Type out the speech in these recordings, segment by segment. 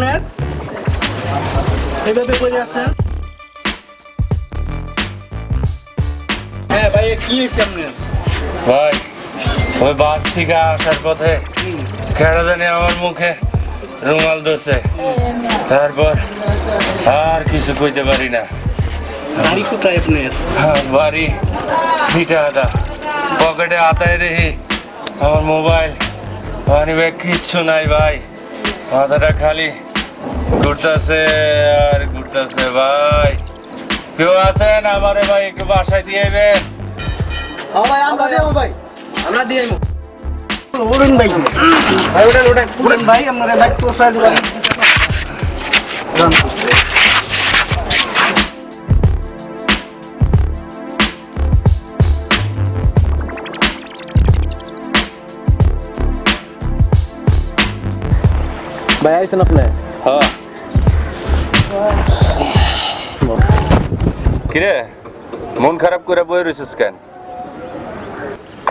কি হয়েছে ভাই আপনার? এভাবে করে আছেন হ্যাঁ ভাই কি হয়েছে আপনার? ভাই ওই বাস থেকে আসার পথে কেডা জানি আমার মুখে রুমাল দোষে তারপর আর কিছু কইতে পারি না। বাড়ি কোথায় আপনার? বাড়ি ভিটা হাতা পকেটে হাতায় দেখি আমার মোবাইল। মানি ব্যাগ কিচ্ছু নাই ভাই। মাথাটা খালি ঘুরতেছে আর ঘুরতেছে ভাই। কেউ আছেন? আমারে ভাই একটু বাসায় দিয়ে দেবেন ভাই আমরা দেবো ভাই। আমরা দিয়ে উড়ুন ভাই। ভাই দেবেন। ভাই আইছেন আপনি? হ্যাঁ। কিরে মন খারাপ করে বই রয়েছিস কেন?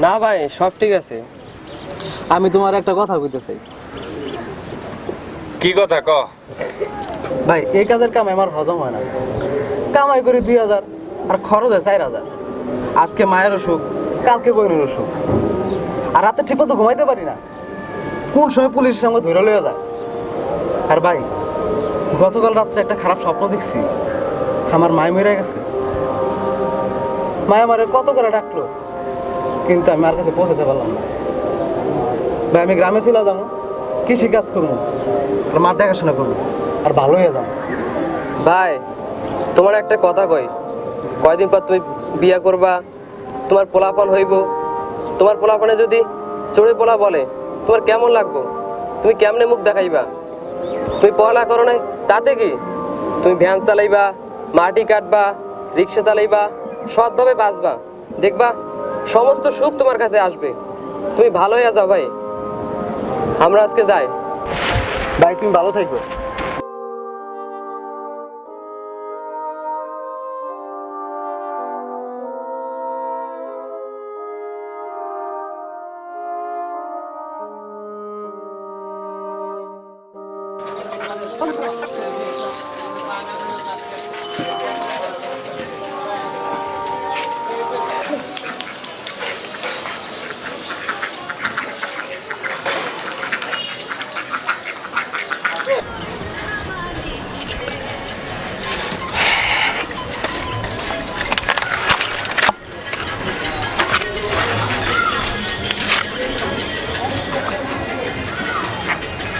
না ভাই সব ঠিক আছে। আমি তোমার একটা কথা কইতে চাই কি কথা ক? ভাই এই কাজের কাম আমার হজম হয় না। কামাই করি দুই হাজার আর খরচ হয় চার হাজার। আজকে মায়ের অসুখ কালকে বইনের অসুখ। আর রাতে ঠিক মতো ঘুমাইতে পারি না। কোন সময় পুলিশের সঙ্গে ধরে লইয়া যায়। আর ভাই গতকাল রাত্রে একটা খারাপ স্বপ্ন দেখছি। আমার মায় মরে গেছে। মায় আমারে কত করে ডাকলো, কিন্তু আমি আর কাছে পৌঁছাতে পারলাম না। ভাই, আমি গ্রামে চলে যাব, কৃষি কাজ করব, আর মার দেখাশোনা করব, আর ভালো হয়ে যাব। ভাই, তোমার একটা কথা কই, কয়দিন পর তুমি বিয়া করবা, তোমার পোলাপান হইব। তোমার পোলাপানে যদি চড়ে পোলা বলে, তোমার কেমন লাগবো? তুমি কেমনে মুখ দেখাইবা? তুমি পড়ালা করো নাই? তাতে কি? তুমি ভ্যান চালাইবা, মাটি কাটবা, রিক্সা চালাইবা, সৎভাবে বাঁচবা। দেখবা, সমস্ত সুখ তোমার কাছে আসবে। তুমি ভালো হয়ে ভাই। আমরা আজকে যাই। ভাই, তুমি ভালো থাকবে।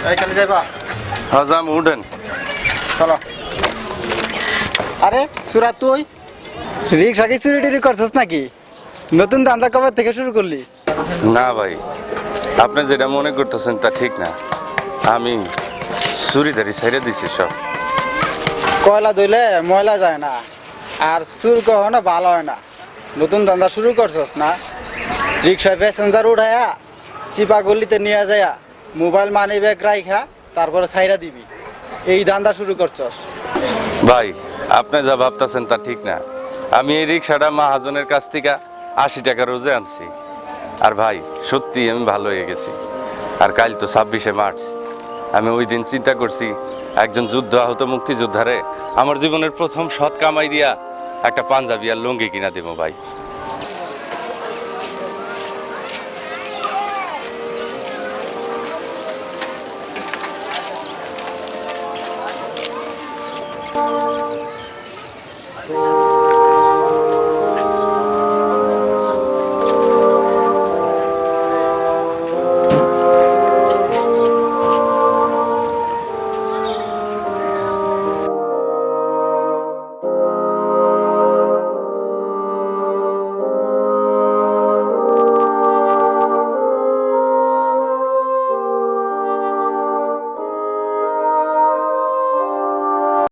এইখানে যাইবা। হাজাম উঠেন। চলো। আরে সুরাত তুই? রিক্সা কি চুরি টুরি করছিস নাকি? নতুন কবে থেকে শুরু করলি? না ভাই আপনি যেটা মনে করতেছেন তা ঠিক না। আমি চুরিদারি ছেড়ে দিছি সব। কয়লা ধুইলে ময়লা যায় না আর চুর কখনো ভালো হয় না। নতুন ধান্দা শুরু করছস না? রিক্সায় প্যাসেঞ্জার উঠায়া চিপা গলিতে নিয়ে যায়া মোবাইল মানি ব্যাগ রাইখা, তারপরে ছাইরা দিবি। এই ধান্দা শুরু করছস। ভাই, আপনি যা ভাবতেছেন তা ঠিক না। আমি এই রিক্সাটা মাহাজনের কাছ থেকে আশি টাকা রোজে আনছি। আর ভাই, সত্যি আমি ভালো হয়ে গেছি। আর কাল তো ছাব্বিশে মার্চ। আমি ওই দিন চিন্তা করছি, একজন যুদ্ধ আহত মুক্তিযোদ্ধারে আমার জীবনের প্রথম সৎ কামাই দিয়া একটা পাঞ্জাবি আর লুঙ্গি কিনা দেবো ভাই।